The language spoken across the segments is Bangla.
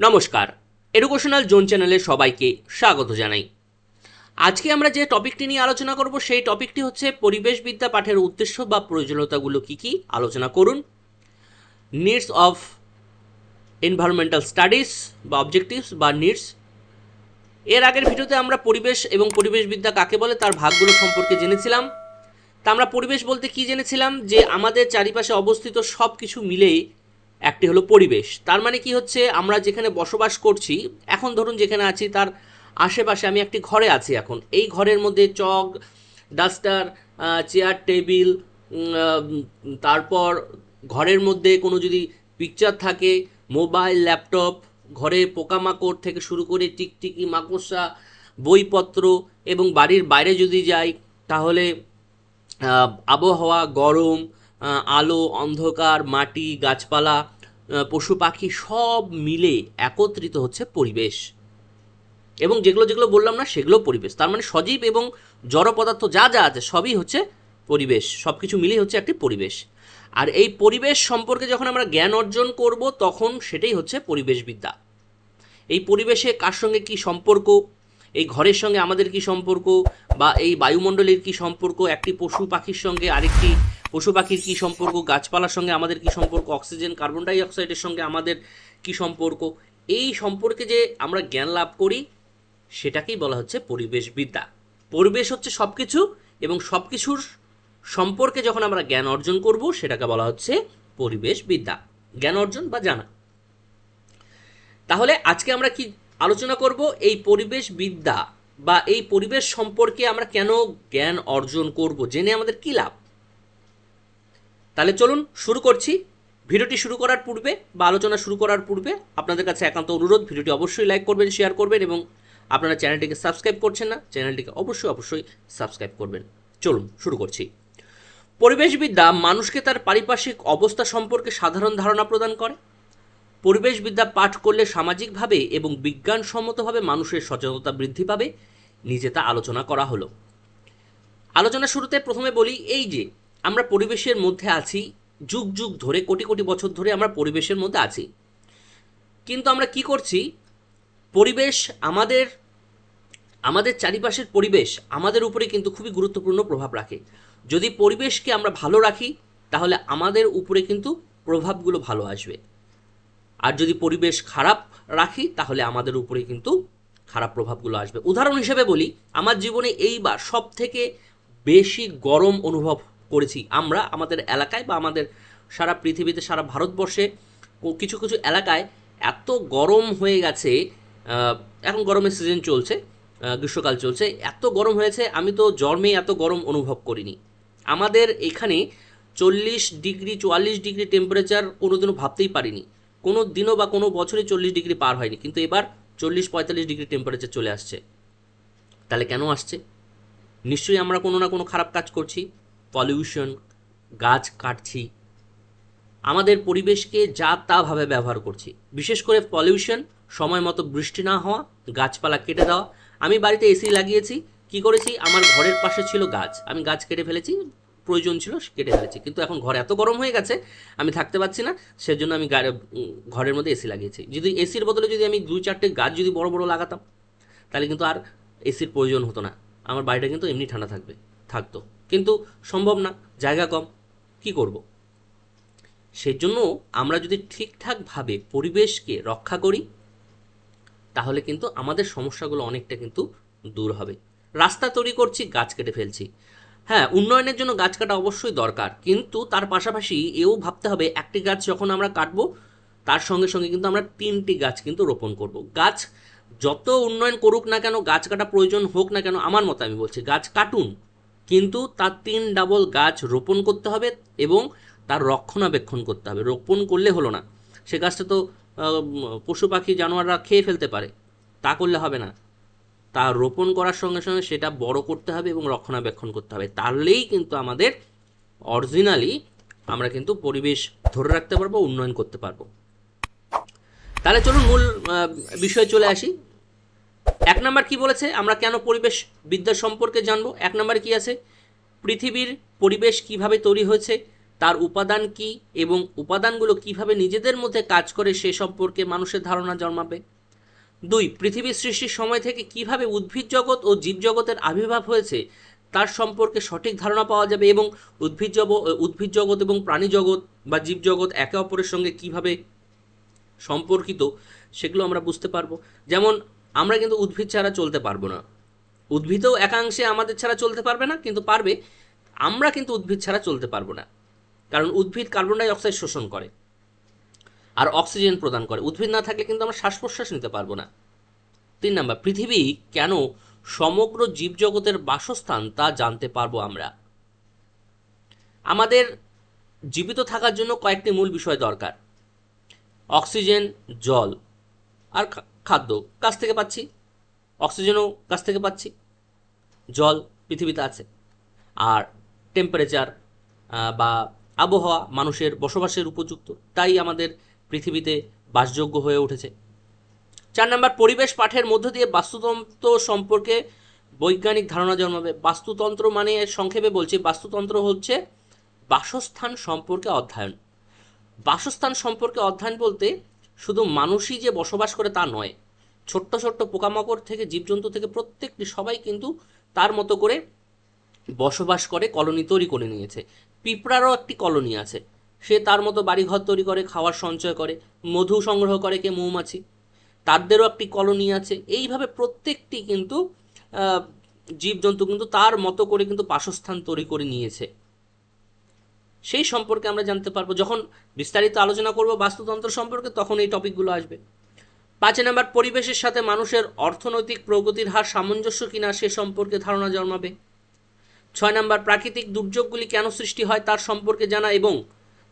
নমস্কার। এডুকেশনাল জোন চ্যানেলে সবাইকে স্বাগত জানাই। আজকে আমরা যে টপিকটি নিয়ে আলোচনা করব, সেই টপিকটি হচ্ছে পরিবেশবিদ্যা পাঠের উদ্দেশ্য বা প্রয়োজনীয়তাগুলো কী কী? আলোচনা করুন। নিডস অফ এনভায়রনমেন্টাল স্টাডিজ বা অবজেক্টিভস বা নিডস এর আগের ভিডিওতে আমরা পরিবেশ এবং পরিবেশবিদ্যা কাকে বলে, তার ভাগগুলো সম্পর্কে জেনেছিলাম। তা আমরা পরিবেশ বলতে কি জেনেছিলাম? যে আমাদের চারিপাশে অবস্থিত সব কিছু মিলেই একটি হলো পরিবেশ। তার মানে কি হচ্ছে? আমরা যেখানে বসবাস করছি, এখন ধরুন যেখানে আছি, তার আশেপাশে আমি একটি ঘরে আছি এখন। এই ঘরের মধ্যে চক, ডাস্টার চেয়ার, টেবিল তারপর ঘরের মধ্যে কোনো যদি পিকচার থাকে, মোবাইল, ল্যাপটপ, ঘরে পোকামাকড় থেকে শুরু করে টিকটিকি, মাকড়সা, বইপত্র এবং বাড়ির বাইরে যদি যাই, তাহলে আবহাওয়া গরম আলো, অন্ধকার, মাটি, গাছপালা পশু পাখি সব মিলে একত্রিত হচ্ছে পরিবেশ। এবং যেগুলো যেগুলো বললাম না, সেগুলো পরিবেশ। তার মানে সজীব এবং জড় পদার্থ যা যা আছে সবই হচ্ছে পরিবেশ। সব কিছু মিলেই হচ্ছে একটি পরিবেশ। আর এই পরিবেশ সম্পর্কে যখন আমরা জ্ঞান অর্জন করব, তখন সেটাই হচ্ছে পরিবেশবিদ্যা। এই পরিবেশে কার সঙ্গে কি সম্পর্ক? এই ঘরের সঙ্গে আমাদের কি সম্পর্ক? বা এই বায়ুমণ্ডলের কি সম্পর্ক? একটি পশু পাখির সঙ্গে আরেকটি পশু পাখির কি সম্পর্ক, গাছপালার সঙ্গে আমাদের কি সম্পর্ক, অক্সিজেন, কার্বন ডাইঅক্সাইডের সঙ্গে আমাদের কি সম্পর্ক, এই সম্পর্কে যে আমরা জ্ঞান লাভ করি, সেটাকেই বলা হচ্ছে পরিবেশবিদ্যা। পরিবেশ হচ্ছে সব কিছু এবং সব কিছুর সম্পর্কে যখন আমরা জ্ঞান অর্জন করব, সেটাকে বলা হচ্ছে পরিবেশবিদ্যা। জ্ঞান অর্জন বা জানা। তাহলে আজকে আমরা কি আলোচনা করব, এই পরিবেশ বিদ্যা বা এই পরিবেশ সম্পর্কে আমরা কেন জ্ঞান অর্জন করব, জেনে আমাদের কি লাভ? তাহলে চলুন শুরু করছি। ভিডিওটি শুরু করার পূর্বে বা আলোচনা শুরু করার পূর্বে আপনাদের কাছে একান্ত অনুরোধ, ভিডিওটি অবশ্যই লাইক করবেন, শেয়ার করবেন এবং আপনারা চ্যানেলটিকে সাবস্ক্রাইব করছেন না, চ্যানেলটিকে অবশ্যই অবশ্যই সাবস্ক্রাইব করবেন। চলুন শুরু করছি। পরিবেশবিদ্যা মানুষকে তার পারিপার্শ্বিক অবস্থা সম্পর্কে সাধারণ ধারণা প্রদান করে। পরিবেশবিদ্যা পাঠ করলে সামাজিকভাবে এবং বিজ্ঞানসম্মতভাবে মানুষের সচেতনতা বৃদ্ধি পাবে। নিজে তা আলোচনা করা হলো। আলোচনা শুরুতে প্রথমে বলি এই যে আমরা পরিবেশের মধ্যে আছি, যুগ যুগ ধরে, কোটি কোটি বছর ধরে আমরা পরিবেশের মধ্যে আছি। কিন্তু আমরা কি করছি? পরিবেশ আমাদের আমাদের চারিপাশের পরিবেশ আমাদের উপরে কিন্তু খুবই গুরুত্বপূর্ণ প্রভাব রাখে। যদি পরিবেশকে আমরা ভালো রাখি, তাহলে আমাদের উপরে কিন্তু প্রভাবগুলো ভালো আসবে। আর যদি পরিবেশ খারাপ রাখি, তাহলে আমাদের উপরে কিন্তু খারাপ প্রভাবগুলো আসবে। উদাহরণ হিসেবে বলি, আমার জীবনে এইবার সব থেকে বেশি গরম অনুভব করেছি। আমরা আমাদের এলাকায় বা আমাদের সারা পৃথিবীতে, সারা ভারতবর্ষে কিছু কিছু এলাকায় এত গরম হয়ে গেছে এখন গরমের সিজন চলছে গ্রীষ্মকাল চলছে, এত গরম হয়েছে, আমি তো জন্মে এত গরম অনুভব করিনি। আমাদের এখানে চল্লিশ ডিগ্রি, চুয়াল্লিশ ডিগ্রি টেম্পারেচার কোনোদিনও ভাবতেই পারিনি। কোনো দিনও বা কোনো বছরই চল্লিশ ডিগ্রি পার হয়নি, কিন্তু এবার চল্লিশ, পঁয়তাল্লিশ ডিগ্রি টেম্পারেচার চলে আসছে। তাহলে কেন আসছে? নিশ্চয়ই আমরা কোনো না কোনো খারাপ কাজ করছি। পলিউশন গাছ কাটছি। আমাদের পরিবেশকে যা তাভাবে ব্যবহার করছি। বিশেষ করে পলিউশন সময় মতো বৃষ্টি না হওয়া, গাছপালা কেটে দেওয়া। আমি বাড়িতে এসি লাগিয়েছি, কি করেছি? আমার ঘরের পাশে ছিল গাছ। আমি গাছ কেটে ফেলেছি, প্রয়োজন ছিল কেটে ফেলেছি। কিন্তু এখন ঘরে এত গরম হয়ে গেছে, আমি থাকতে পারছি না, সেজন্য আমি ঘরের মধ্যে এসি লাগিয়েছি। যদি এসির বদলে যদি আমি দুই চারটে গাছ যদি বড় বড় লাগাতাম, তাহলে কিন্তু আর এসির প্রয়োজন হতো না। আমার বাড়িটা কিন্তু এমনি ঠান্ডা থাকবে, থাকতো। কিন্তু সম্ভব না, জায়গা কম, কি করব? সেই জন্য আমরা যদি ঠিকঠাকভাবে পরিবেশকে রক্ষা করি, তাহলে কিন্তু আমাদের সমস্যাগুলো অনেকটা কিন্তু দূর হবে। রাস্তা তৈরি করছি, গাছ কেটে ফেলছি। হ্যাঁ উন্নয়নের জন্য গাছ কাটা অবশ্যই দরকার, কিন্তু তার পাশাপাশি এও ভাবতে হবে, একটি গাছ যখন আমরা কাটবো, তার সঙ্গে সঙ্গে কিন্তু আমরা তিনটি গাছ কিন্তু রোপণ করব। গাছ যত উন্নয়ন করুক না কেন, গাছ কাটা প্রয়োজন হোক না কেন, আমার মতে আমি বলছি, গাছ কাটুন। কিন্তু তার তিন ডাবল গাছ রোপণ করতে হবে এবং তার রক্ষণাবেক্ষণ করতে হবে। রোপণ করলে হলো না। সে গাছটা তো পশু পাখি, জানোয়াররা খেয়ে ফেলতে পারে। তা করলে হবে না। তা রোপণ করার সঙ্গে সঙ্গে সেটা বড় করতে হবে এবং রক্ষণাবেক্ষণ করতে হবে। তাহলেই কিন্তু আমাদের অরিজিনালি আমরা কিন্তু পরিবেশ ধরে রাখতে পারব, উন্নয়ন করতে পারব। তাহলে চলুন মূল বিষয়ে চলে আসি। এক নম্বর কি বলেছে? আমরা কেন পরিবেশ বিদ্যা সম্পর্কে জানব? এক নম্বরে কি আছে? পৃথিবীর পরিবেশ কীভাবে তৈরি হয়েছে? তার উপাদান কি? এবং উপাদানগুলো কীভাবে নিজেদের মধ্যে কাজ করে সে সম্পর্কে মানুষের ধারণা জন্মাবে? দুই, পৃথিবীর সৃষ্টির সময় থেকে কীভাবে উদ্ভিদ জগৎ ও জীবজগতের আবির্ভাব হয়েছে, তার সম্পর্কে সঠিক ধারণা পাওয়া যাবে এবং উদ্ভিদ উদ্ভিদ জগৎ এবং প্রাণী জগৎ বা জীবজগৎ একে অপরের সঙ্গে কীভাবে সম্পর্কিত, সেগুলো আমরা বুঝতে পারব। যেমন আমরা কিন্তু উদ্ভিদ ছাড়া চলতে পারব না। উদ্ভিদও একাংশে আমাদের ছাড়া চলতে পারবে না, কিন্তু পারবে। আমরা কিন্তু উদ্ভিদ ছাড়া চলতে পারব না, কারণ উদ্ভিদ কার্বন ডাই অক্সাইড শোষণ করে আর অক্সিজেন প্রদান করে। উদ্ভিদ না থাকলে কিন্তু আমরা শ্বাস প্রশ্বাস নিতে পারব না। তিন নাম্বার, পৃথিবী কেন সমগ্র জীবজগতের বাসস্থান তা জানতে পারব আমরা? আমাদের জীবিত থাকার জন্য কয়েকটি মূল বিষয় দরকার। অক্সিজেন জল আর খাদ্য কাছ থেকে পাচ্ছি, অক্সিজেনও কাছ থেকে পাচ্ছি, জল পৃথিবীতে আছে। আর টেম্পারেচার বা আবহাওয়া মানুষের বসবাসের উপযুক্ত, তাই আমাদের পৃথিবীতে বাসযোগ্য হয়ে উঠেছে। চার নম্বর, পরিবেশ পাঠের মধ্য দিয়ে বাস্তুতন্ত্র সম্পর্কে বৈজ্ঞানিক ধারণা জন্মাবে। বাস্তুতন্ত্র মানে সংক্ষেপে বলছি, বাস্তুতন্ত্র হচ্ছে বাসস্থান সম্পর্কে অধ্যয়ন। বাসস্থান সম্পর্কে অধ্যয়ন বলতে শুধু মানুষই যে বসবাস করে তা নয়, ছোট্ট ছোট্ট পোকামাকড় থেকে জীবজন্তু থেকে প্রত্যেকটি সবাই কিন্তু তার মতো করে বসবাস করে, কলোনি তৈরি করে নিয়েছে। পিঁপড়ারও একটি কলোনি আছে। সে তার মতো বাড়িঘর তৈরি করে, খাওয়ার সঞ্চয় করে, মধু সংগ্রহ করে কে মৌমাছি। তাদেরও একটি কলোনি আছে। এইভাবে প্রত্যেকটি কিন্তু জীবজন্তু কিন্তু তার মতো করে কিন্তু বাসস্থান তৈরি করে নিয়েছে। সেই সম্পর্কে আমরা জানতে পারব। যখন বিস্তারিত আলোচনা করব বাস্তুতন্ত্র সম্পর্কে, তখন এই টপিকগুলো আসবে। পাঁচ নাম্বার, পরিবেশের সাথে মানুষের অর্থনৈতিক প্রগতির হার সামঞ্জস্য কিনা সে সম্পর্কে ধারণা জন্মাবে। ছয় নাম্বার, প্রাকৃতিক দুর্যোগগুলি কেন সৃষ্টি হয় তার সম্পর্কে জানা এবং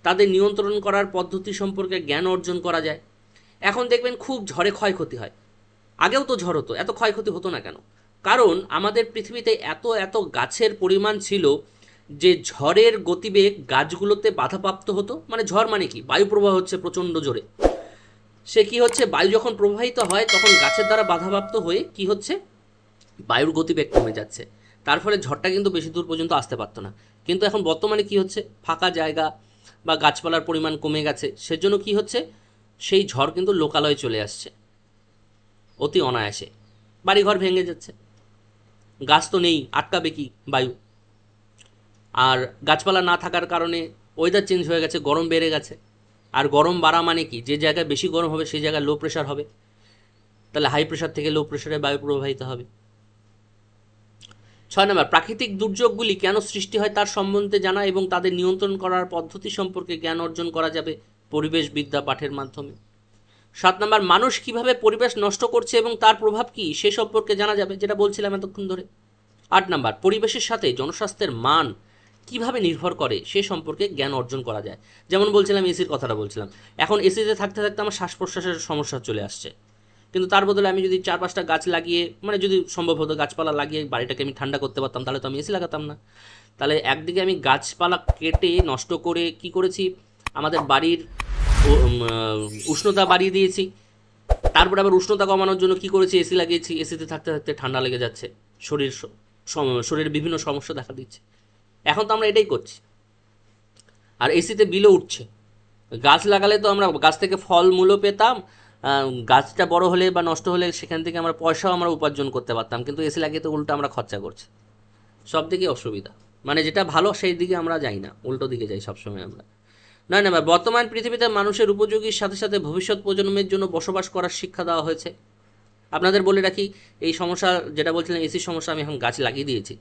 তাদের নিয়ন্ত্রণ করার পদ্ধতি সম্পর্কে জ্ঞান অর্জন করা যায়। এখন দেখবেন খুব ঝড়ে ক্ষয়ক্ষতি হয়। আগেও তো ঝড় হতো, এত ক্ষয়ক্ষতি হতো না কেন? কারণ আমাদের পৃথিবীতে এত এত গাছের পরিমাণ ছিল যে ঝড়ের গতিবেগ গাছগুলোতে বাধাপ্রাপ্ত হতো মানে ঝড় মানে কি? বায়ু প্রবাহ হচ্ছে প্রচণ্ড জোরে। সে কি হচ্ছে? বায়ু যখন প্রবাহিত হয়, তখন গাছের দ্বারা বাধাপ্রাপ্ত হয়ে কি হচ্ছে? বায়ুর গতিবেগ কমে যাচ্ছে। তার ফলে ঝড়টা কিন্তু বেশি দূর পর্যন্ত আসতে পারতো না। কিন্তু এখন বর্তমানে কি হচ্ছে? ফাঁকা জায়গা বা গাছপালার পরিমাণ কমে গেছে। সেজন্য কি হচ্ছে? সেই ঝড় কিন্তু লোকালয়ে চলে আসছে। অতি অনায়াসে। বাড়িঘর ভেঙে যাচ্ছে। গাছ তো নেই, আটকাবে কি বায়ু? আর গাছপালা না থাকার কারণে ওয়েদার চেঞ্জ হয়ে গেছে, গরম বেড়ে গেছে। আর গরম বাড়া মানে কি? যে জায়গায় বেশি গরম হবে, সেই জায়গায় লো প্রেশার হবে। তাহলে হাই প্রেশার থেকে লো প্রেশারে বায়ু প্রবাহিত হবে। ছয় নম্বর, প্রাকৃতিক দুর্যোগগুলি কেন সৃষ্টি হয় তার সম্বন্ধে জানা এবং তাদের নিয়ন্ত্রণ করার পদ্ধতি সম্পর্কে জ্ঞান অর্জন করা যাবে পরিবেশ বিদ্যা পাঠের মাধ্যমে। সাত নম্বর, মানুষ কীভাবে পরিবেশ নষ্ট করছে এবং তার প্রভাব কি? সে সম্পর্কে জানা যাবে, যেটা বলছিলাম এতক্ষণ ধরে। আট নম্বর, পরিবেশের সাথে জনস্বাস্থ্যের মান কীভাবে নির্ভর করে সে সম্পর্কে জ্ঞান অর্জন করা যায়? যেমন বলছিলাম এসির কথাটা বলছিলাম। এখন এসিতে থাকতে থাকতে আমার শ্বাস প্রশ্বাসের সমস্যা চলে আসছে। কিন্তু তার বদলে আমি যদি চার পাঁচটা গাছ লাগিয়ে মানে যদি সম্ভব হতো গাছপালা লাগিয়ে বাড়িটাকে আমি ঠান্ডা করতে পারতাম, তাহলে তো আমি এসি লাগাতাম না। তাহলে একদিকে আমি গাছপালা কেটে নষ্ট করে কি করেছি? আমাদের বাড়ির উষ্ণতা বাড়িয়ে দিয়েছি। তারপরে আবার উষ্ণতা কমানোর জন্য কি করেছি? এসি লাগিয়েছি। এসিতে থাকতে থাকতে ঠান্ডা লেগে যাচ্ছে। শরীর শরীরের বিভিন্ন সমস্যা দেখা দিচ্ছে। এখন তো আমরা এটাই করছি। আর এসিতে বিলও উঠছে। গাছ লাগালে তো আমরা গাছ থেকে ফল মূলও পেতাম গাছটা বড় হলে বা নষ্ট হলে সেখান থেকে আমরা পয়সাও আমরা উপার্জন করতে পারতাম, কিন্তু এসি লাগিয়ে তো উল্টো আমরা খরচা করছি। সব দিকে অসুবিধা। মানে যেটা ভালো সেই দিকে আমরা যাই না, উল্টো দিকে যাই সবসময় আমরা। নয় নম্বর বর্তমান পৃথিবীতে মানুষের উপযোগীর সাথে সাথে ভবিষ্যৎ প্রজন্মের জন্য বসবাস করার শিক্ষা দেওয়া হয়েছে। আপনাদের বলে রাখি, এই সমস্যা, যেটা বলছিলেন এসির সমস্যা আমি এখন গাছ লাগিয়ে দিয়েছি।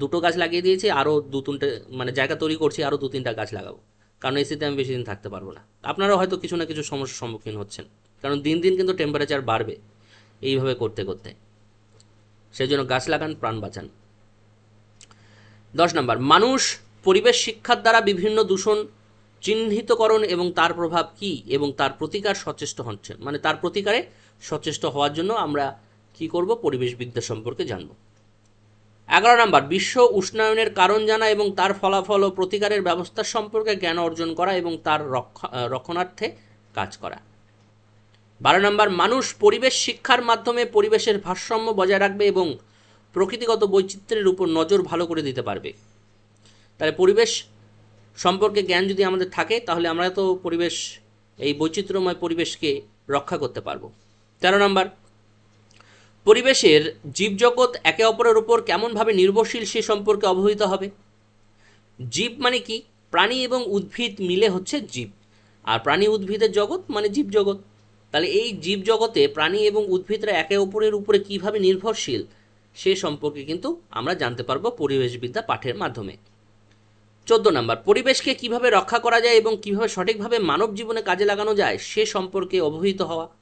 দুটো গাছ লাগিয়ে দিয়েছি আরও দু তিনটে মানে জায়গা তৈরি করছি আরও দু তিনটা গাছ লাগাবো। কারণ এসিতে আমি বেশি দিন থাকতে পারব না। আপনারাও হয়তো কিছু না কিছু সমস্যার সম্মুখীন হচ্ছেন। কারণ দিন দিন কিন্তু টেম্পারেচার বাড়বে এইভাবে করতে করতে। সেই জন্য গাছ লাগান, প্রাণ বাঁচান। দশ নম্বর, মানুষ পরিবেশ শিক্ষার দ্বারা বিভিন্ন দূষণ চিহ্নিতকরণ এবং তার প্রভাব কি এবং তার প্রতিকার সচেষ্ট হচ্ছে? মানে তার প্রতিকারে সচেষ্ট হওয়ার জন্য আমরা কি করব? পরিবেশ বিদ্যা সম্পর্কে জানব। এগারো নম্বর, বিশ্ব উষ্ণায়নের কারণ জানা এবং তার ফলাফল ও প্রতিকারের ব্যবস্থা সম্পর্কে জ্ঞান অর্জন করা এবং তার রক্ষা রক্ষণার্থে কাজ করা। বারো নম্বর, মানুষ পরিবেশ শিক্ষার মাধ্যমে পরিবেশের ভারসাম্য বজায় রাখবে এবং প্রকৃতিগত বৈচিত্র্যের উপর নজর ভালো করে দিতে পারবে। তাহলে পরিবেশ সম্পর্কে জ্ঞান যদি আমাদের থাকে, তাহলে আমরা তো পরিবেশ, এই বৈচিত্র্যময় পরিবেশকে রক্ষা করতে পারব। তেরো নম্বর পরিবেশের জীবজগৎ একে অপরের উপর কেমনভাবে নির্ভরশীল সে সম্পর্কে অবহিত হবে? জীব মানে কি? প্রাণী এবং উদ্ভিদ মিলে হচ্ছে জীব। আর প্রাণী উদ্ভিদের জগৎ মানে জীবজগৎ। তাহলে এই জীবজগতে প্রাণী এবং উদ্ভিদরা একে অপরের উপরে কীভাবে নির্ভরশীল, সে সম্পর্কে কিন্তু আমরা জানতে পারব পরিবেশবিদ্যা পাঠের মাধ্যমে। চোদ্দ নম্বর, পরিবেশকে কীভাবে রক্ষা করা যায় এবং কীভাবে সঠিকভাবে মানব জীবনে কাজে লাগানো যায় সে সম্পর্কে অবহিত হওয়া?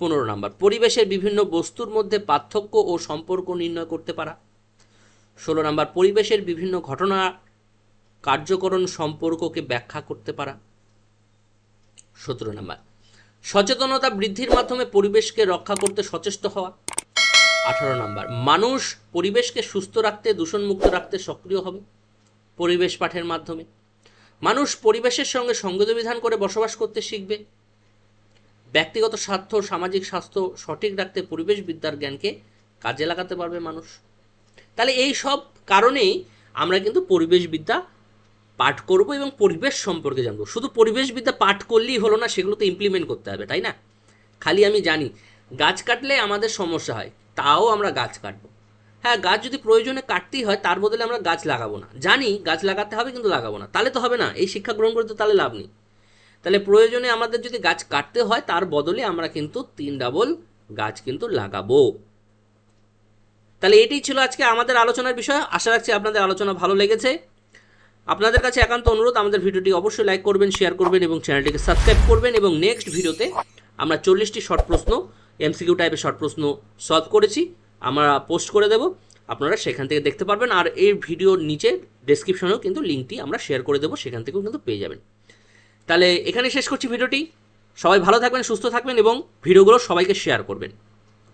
পনেরো নম্বর, পরিবেশের বিভিন্ন বস্তুর মধ্যে পার্থক্য ও সম্পর্ক নির্ণয় করতে পারা। ষোলো নম্বর, পরিবেশের বিভিন্ন ঘটনা কার্যকরণ সম্পর্ককে ব্যাখ্যা করতে পারা। সতেরো নম্বর, সচেতনতা বৃদ্ধির মাধ্যমে পরিবেশকে রক্ষা করতে সচেষ্ট হওয়া। আঠারো নম্বর, মানুষ পরিবেশকে সুস্থ রাখতে, দূষণমুক্ত রাখতে সক্রিয় হবে পরিবেশ পাঠের মাধ্যমে। মানুষ পরিবেশের সঙ্গে সঙ্গতিবিধান করে বসবাস করতে শিখবে। ব্যক্তিগত স্বার্থ, সামাজিক স্বাস্থ্য সঠিক রাখতে পরিবেশ বিদ্যার জ্ঞানকে কাজে লাগাতে পারবে মানুষ। তাহলে এই সব কারণেই আমরা কিন্তু পরিবেশবিদ্যা পাঠ করব এবং পরিবেশ সম্পর্কে জানব। শুধু পরিবেশবিদ্যা পাঠ করলেই হলো না, সেগুলো তো ইমপ্লিমেন্ট করতে হবে, তাই না? খালি আমি জানি, গাছ কাটলে আমাদের সমস্যা হয়, তাও আমরা গাছ কাটবো। হ্যাঁ গাছ যদি প্রয়োজনে কাটতেই হয়, তার বদলে আমরা গাছ লাগাবো না। জানি গাছ লাগাতে হবে, কিন্তু লাগাবো না। তাহলে তো হবে না, এই শিক্ষা গ্রহণ করতে তাহলে লাভ নেই। তাহলে প্রয়োজনে আমাদের যদি গাছ কাটতে হয়, তার বদলে আমরা কিন্তু তিন ডাবল গাছ কিন্তু লাগাবো। তাহলে এটাই ছিল আজকে আমাদের আলোচনার বিষয়। আশা রাখছি আপনাদের আলোচনা ভালো লেগেছে। আপনাদের কাছে একান্ত অনুরোধ, আমাদের ভিডিওটি অবশ্যই লাইক করবেন শেয়ার করবেন এবং চ্যানেলটিকে সাবস্ক্রাইব করবেন এবং নেক্সট ভিডিওতে আমরা চল্লিশটি শর্ট প্রশ্ন এমসিকিউ টাইপের শর্ট প্রশ্ন সলভ করেছি, আমরা পোস্ট করে দেব। আপনারা সেখান থেকে দেখতে পারবেন। আর এই ভিডিওর নিচে ডেসক্রিপশনেও কিন্তু লিঙ্কটি আমরা শেয়ার করে দেবো, সেখান থেকেও কিন্তু পেয়ে যাবেন। তাহলে এখানে শেষ করছি ভিডিওটি। সবাই ভালো থাকবেন, সুস্থ থাকবেন এবং ভিডিওগুলো সবাইকে শেয়ার করবেন।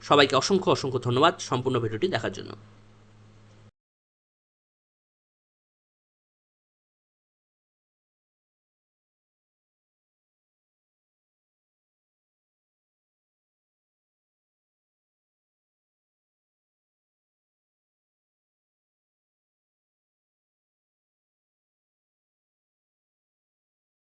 সবাইকে অসংখ্য অসংখ্য ধন্যবাদ সম্পূর্ণ ভিডিওটি দেখার জন্য।